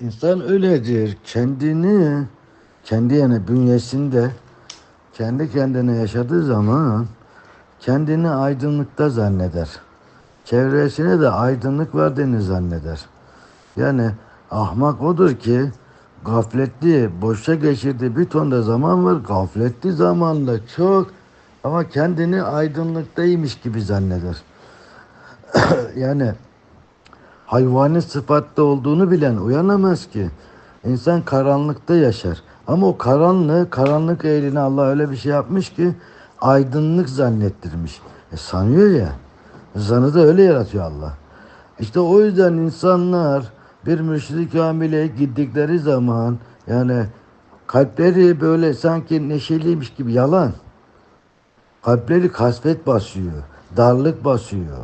İnsan öyledir. Kendini, kendi yani bünyesinde, kendi kendine yaşadığı zaman kendini aydınlıkta zanneder. Çevresine de aydınlık verdiğini zanneder. Yani ahmak odur ki gafletli, boşa geçirdiği bir tonda zaman var. Gafletli zamanda çok ama kendini aydınlıktaymış gibi zanneder. yani hayvani sıfatta olduğunu bilen uyanamaz ki. İnsan karanlıkta yaşar. Ama o karanlığı, karanlık eline Allah öyle bir şey yapmış ki aydınlık zannettirmiş. E sanıyor ya. Zanı da öyle yaratıyor Allah. İşte o yüzden insanlar bir mürşid-i kamile gittikleri zaman yani kalpleri böyle sanki neşeliymiş gibi yalan. Kalpleri kasvet basıyor, darlık basıyor.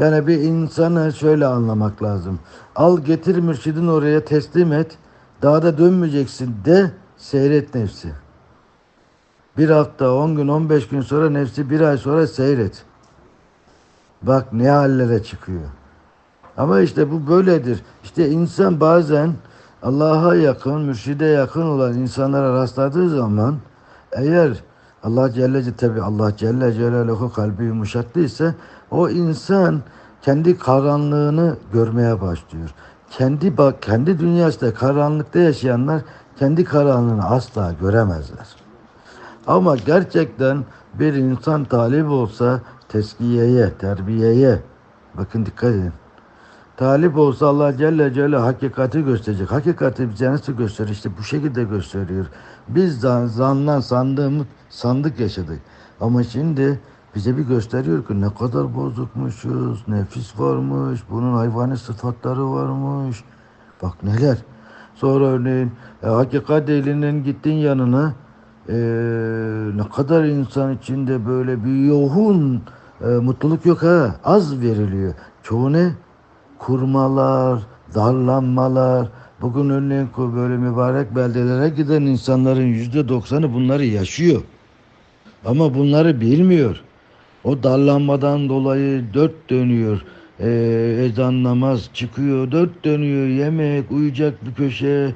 Yani bir insanı şöyle anlamak lazım. Al getir mürşidin oraya teslim et. Daha da dönmeyeceksin de seyret nefsi. Bir hafta, on gün, on beş gün sonra nefsi bir ay sonra seyret. Bak ne hallere çıkıyor. Ama işte bu böyledir. İşte insan bazen Allah'a yakın, mürşide yakın olan insanlara rastladığı zaman eğer Allah Celle tabi Allah Celle Celaluhu kalbi yumuşattıysa o insan kendi karanlığını görmeye başlıyor. Kendi bak kendi dünyasında karanlıkta yaşayanlar kendi karanlığını asla göremezler. Ama gerçekten bir insan talip olsa teskiyeye, terbiyeye bakın dikkat edin. Talip olsa Allah Celle Celle hakikati gösterecek. Hakikati bize nasıl gösteriyor? İşte bu şekilde gösteriyor. Biz zan, zandan sandığımız sandık yaşadık. Ama şimdi bize bir gösteriyor ki ne kadar bozukmuşuz, nefis varmış, bunun hayvani sıfatları varmış. Bak neler. Sonra örneğin e, hakikat ehlinin gittin yanına e, ne kadar insan içinde böyle bir yoğun e, mutluluk yok ha. Az veriliyor. Çoğu ne? kurmalar, darlanmalar. Bugün örneğin böyle mübarek beldelere giden insanların yüzde doksanı bunları yaşıyor. Ama bunları bilmiyor. O darlanmadan dolayı dört dönüyor. Ee, ezan namaz çıkıyor, dört dönüyor, yemek, uyuyacak bir köşe.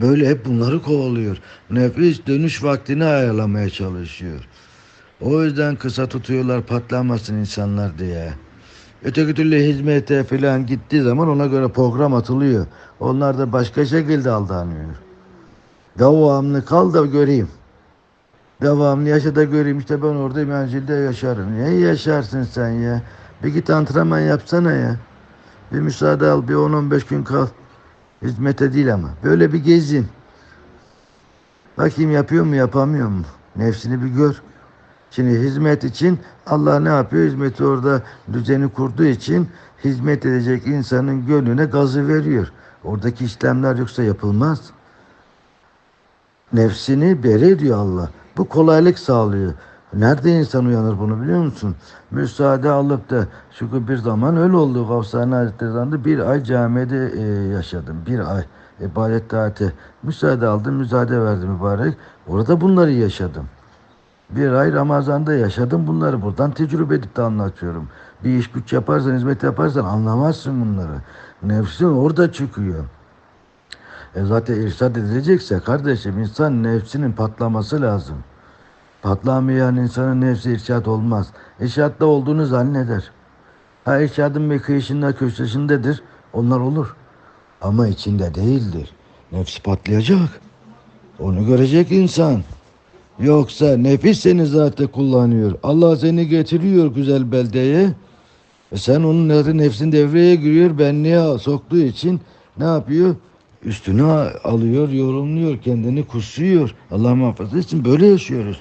Böyle hep bunları kovalıyor. Nefis dönüş vaktini ayarlamaya çalışıyor. O yüzden kısa tutuyorlar patlamasın insanlar diye. Öteki türlü hizmete falan gittiği zaman ona göre program atılıyor. Onlar da başka şekilde aldanıyor. Devamlı kal da göreyim. Devamlı yaşa da göreyim. İşte ben orada menzilde yaşarım. Niye yaşarsın sen ya? Bir git antrenman yapsana ya. Bir müsaade al. Bir 10-15 gün kal. Hizmete değil ama. Böyle bir gezin. Bakayım yapıyor mu yapamıyor mu? Nefsini bir gör. Şimdi hizmet için Allah ne yapıyor? Hizmeti orada düzeni kurduğu için hizmet edecek insanın gönlüne gazı veriyor. Oradaki işlemler yoksa yapılmaz. Nefsini beri ediyor Allah. Bu kolaylık sağlıyor. Nerede insan uyanır bunu biliyor musun? Müsaade alıp da çünkü bir zaman öyle oldu. Gavsani Hazretleri zamanında bir ay camide e, yaşadım. Bir ay ibadet taati. Müsaade aldım, müsaade verdim mübarek. Orada bunları yaşadım. Bir ay Ramazan'da yaşadım bunları. Buradan tecrübe edip de anlatıyorum. Bir iş güç yaparsan, hizmet yaparsan anlamazsın bunları. Nefsin orada çıkıyor. E zaten irşad edilecekse kardeşim insan nefsinin patlaması lazım. Patlamayan insanın nefsi irşad olmaz. İrşadda olduğunu zanneder. Ha irşadın bir kıyışında köşesindedir. Onlar olur. Ama içinde değildir. Nefsi patlayacak. Onu görecek insan. Yoksa nefis seni zaten kullanıyor. Allah seni getiriyor güzel beldeye. E sen onun nefsin devreye giriyor. Benliğe soktuğu için ne yapıyor? Üstüne alıyor, yorumluyor, kendini kusuyor. Allah muhafaza için böyle yaşıyoruz.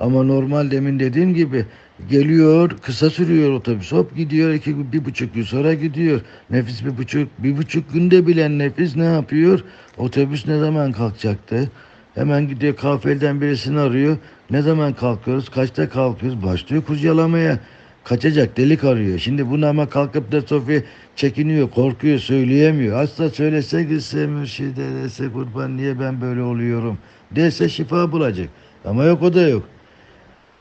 Ama normal demin dediğim gibi geliyor, kısa sürüyor otobüs. Hop gidiyor, iki, bir buçuk gün sonra gidiyor. Nefis bir buçuk, bir buçuk günde bilen nefis ne yapıyor? Otobüs ne zaman kalkacaktı? Hemen gidiyor kahvelden birisini arıyor. Ne zaman kalkıyoruz? Kaçta kalkıyoruz? Başlıyor kurcalamaya. Kaçacak delik arıyor. Şimdi bunu ama kalkıp da Sofi çekiniyor, korkuyor, söyleyemiyor. Hasta söylese gitse mürşide dese kurban niye ben böyle oluyorum dese şifa bulacak. Ama yok o da yok.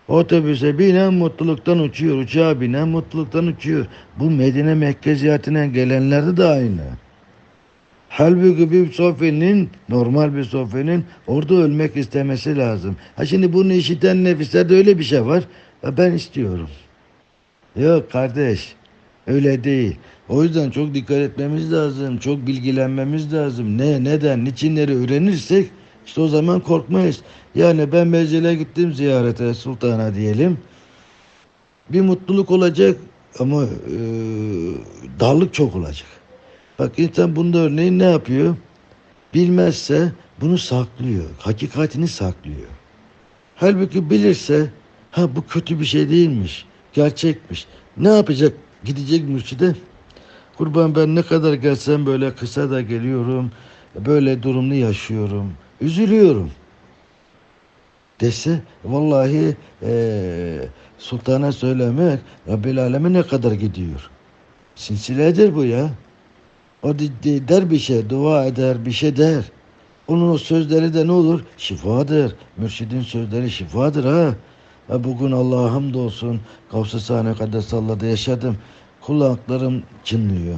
Otobüse binen mutluluktan uçuyor. Uçağa binen mutluluktan uçuyor. Bu Medine Mekke ziyaretine gelenlerde de aynı. Halbuki bir sofenin, normal bir sofenin orada ölmek istemesi lazım. Ha şimdi bunu işiten nefislerde öyle bir şey var. Ben istiyorum. Yok kardeş. Öyle değil. O yüzden çok dikkat etmemiz lazım. Çok bilgilenmemiz lazım. Ne, neden, niçinleri öğrenirsek işte o zaman korkmayız. Yani ben mezile gittim ziyarete sultana diyelim. Bir mutluluk olacak ama e, darlık çok olacak. Bak insan bunda örneğin ne yapıyor? Bilmezse bunu saklıyor. Hakikatini saklıyor. Halbuki bilirse ha bu kötü bir şey değilmiş. Gerçekmiş. Ne yapacak? Gidecek mürşide. Kurban ben ne kadar gelsem böyle kısa da geliyorum. Böyle durumlu yaşıyorum. Üzülüyorum. Dese vallahi eee sultana söylemek Rabbil Aleme ne kadar gidiyor. Sinsiledir bu ya. O de- de- der bir şey, dua eder, bir şey der. Onun o sözleri de ne olur? Şifadır. Mürşidin sözleri şifadır ha. Ha bugün Allah'a hamdolsun. Gavs-ı Sahne Kaddesallahu yaşadım. Kulaklarım çınlıyor.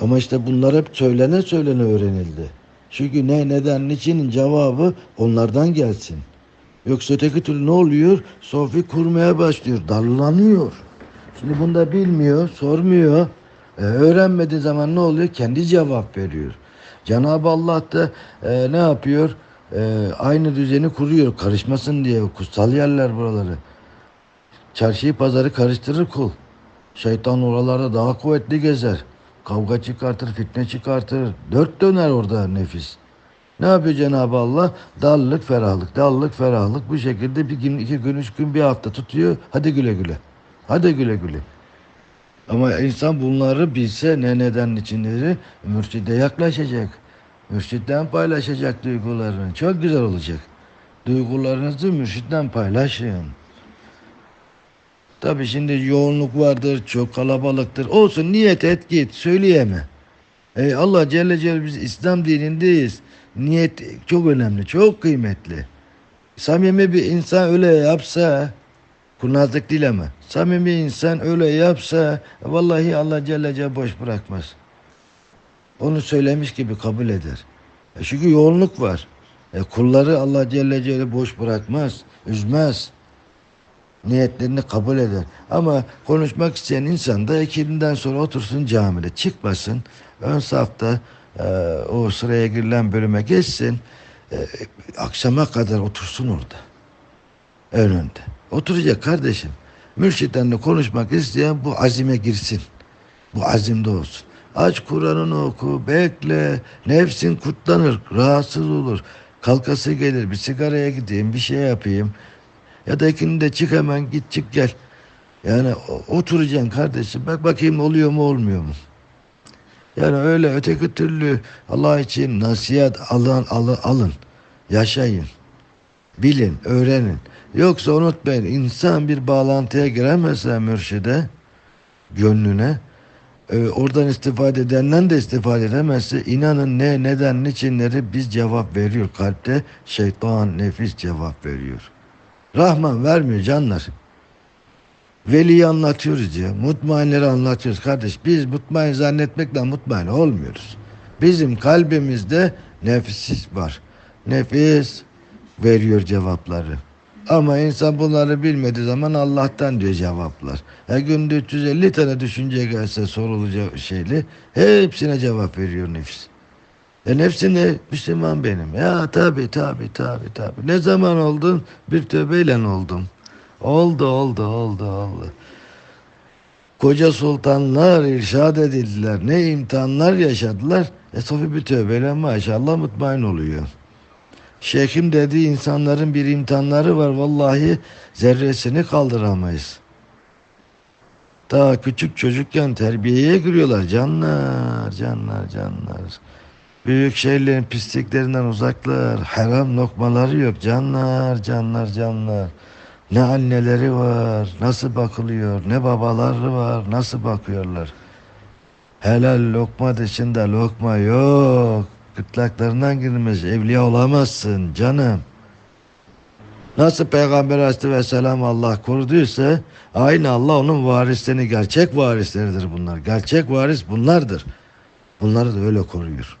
Ama işte bunlar hep söylene söylene öğrenildi. Çünkü ne, neden, niçinin cevabı onlardan gelsin. Yoksa öteki türlü ne oluyor? Sofi kurmaya başlıyor, darlanıyor. Şimdi bunda bilmiyor, sormuyor. E, öğrenmediği zaman ne oluyor? Kendi cevap veriyor. Cenab-ı Allah da e, ne yapıyor? E, aynı düzeni kuruyor, karışmasın diye. Kutsal yerler buraları. Çarşıyı pazarı karıştırır kul. Şeytan oralarda daha kuvvetli gezer. Kavga çıkartır, fitne çıkartır. Dört döner orada nefis. Ne yapıyor Cenab-ı Allah? Darlık, ferahlık, darlık, ferahlık. Bu şekilde bir gün, iki gün, üç gün, bir hafta tutuyor. Hadi güle güle. Hadi güle güle. Ama insan bunları bilse ne neden içinleri mürşide yaklaşacak. Mürşitten paylaşacak duygularını. Çok güzel olacak. Duygularınızı mürşitten paylaşın. Tabi şimdi yoğunluk vardır, çok kalabalıktır. Olsun niyet et git, söyleyeme. Ey Allah Celle Celle biz İslam dinindeyiz. Niyet çok önemli, çok kıymetli. Samimi bir insan öyle yapsa, kurnazlık değil ama. Samimi insan öyle yapsa, vallahi Allah Celle Celle boş bırakmaz. Onu söylemiş gibi kabul eder. E çünkü yoğunluk var. E kulları Allah Celle Celle boş bırakmaz, üzmez niyetlerini kabul eder. Ama konuşmak isteyen insan da ikinden sonra otursun camide çıkmasın. Ön safta e, o sıraya girilen bölüme geçsin. E, akşama kadar otursun orada. En önde. Oturacak kardeşim. Mürşitlerle konuşmak isteyen bu azime girsin. Bu azimde olsun. Aç Kur'an'ını oku, bekle. Nefsin kurtlanır, rahatsız olur. Kalkası gelir, bir sigaraya gideyim, bir şey yapayım. Ya da ikindi çık hemen git çık gel. Yani oturacaksın kardeşim. Bak bakayım oluyor mu olmuyor mu? Yani öyle öteki türlü Allah için nasihat alın, alın, alın. Yaşayın. Bilin, öğrenin. Yoksa unutmayın insan bir bağlantıya giremezse mürşide, gönlüne, e, oradan istifade edenden de istifade edemezse inanın ne, neden, niçinleri biz cevap veriyor. Kalpte şeytan, nefis cevap veriyor. Rahman vermiyor canlar. Veli'yi anlatıyoruz ya. Mutmainleri anlatıyoruz kardeş. Biz mutmain zannetmekle mutmain olmuyoruz. Bizim kalbimizde nefis var. Nefis veriyor cevapları. Ama insan bunları bilmediği zaman Allah'tan diyor cevaplar. Her günde 350 tane düşünce gelse sorulacak şeyli hepsine cevap veriyor nefis. E nefsine Müslüman benim. Ya tabi tabi tabi tabi. Ne zaman oldun? Bir tövbeyle oldum. Oldu oldu oldu oldu. Koca sultanlar irşad edildiler. Ne imtihanlar yaşadılar. E sofi bir tövbeyle maşallah mutmain oluyor. Şeyhim dediği insanların bir imtihanları var. Vallahi zerresini kaldıramayız. Ta küçük çocukken terbiyeye giriyorlar. Canlar, canlar, canlar. Büyük şeylerin pisliklerinden uzaklar. Haram lokmaları yok. Canlar, canlar, canlar. Ne anneleri var, nasıl bakılıyor, ne babaları var, nasıl bakıyorlar. Helal lokma dışında lokma yok. Gırtlaklarından girmez, evliya olamazsın canım. Nasıl Peygamber Aleyhisselam Allah koruduysa aynı Allah onun varislerini, gerçek varisleridir bunlar. Gerçek varis bunlardır. Bunları da öyle koruyor.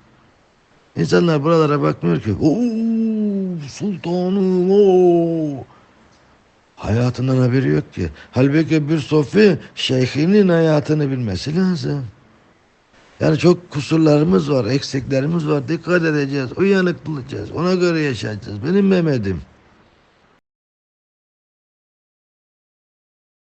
İnsanlar buralara bakmıyor ki. Oo sultanım o. Hayatından haberi yok ki. Halbuki bir sofi şeyhinin hayatını bilmesi lazım. Yani çok kusurlarımız var, eksiklerimiz var. Dikkat edeceğiz, uyanık olacağız. Ona göre yaşayacağız. Benim Mehmet'im.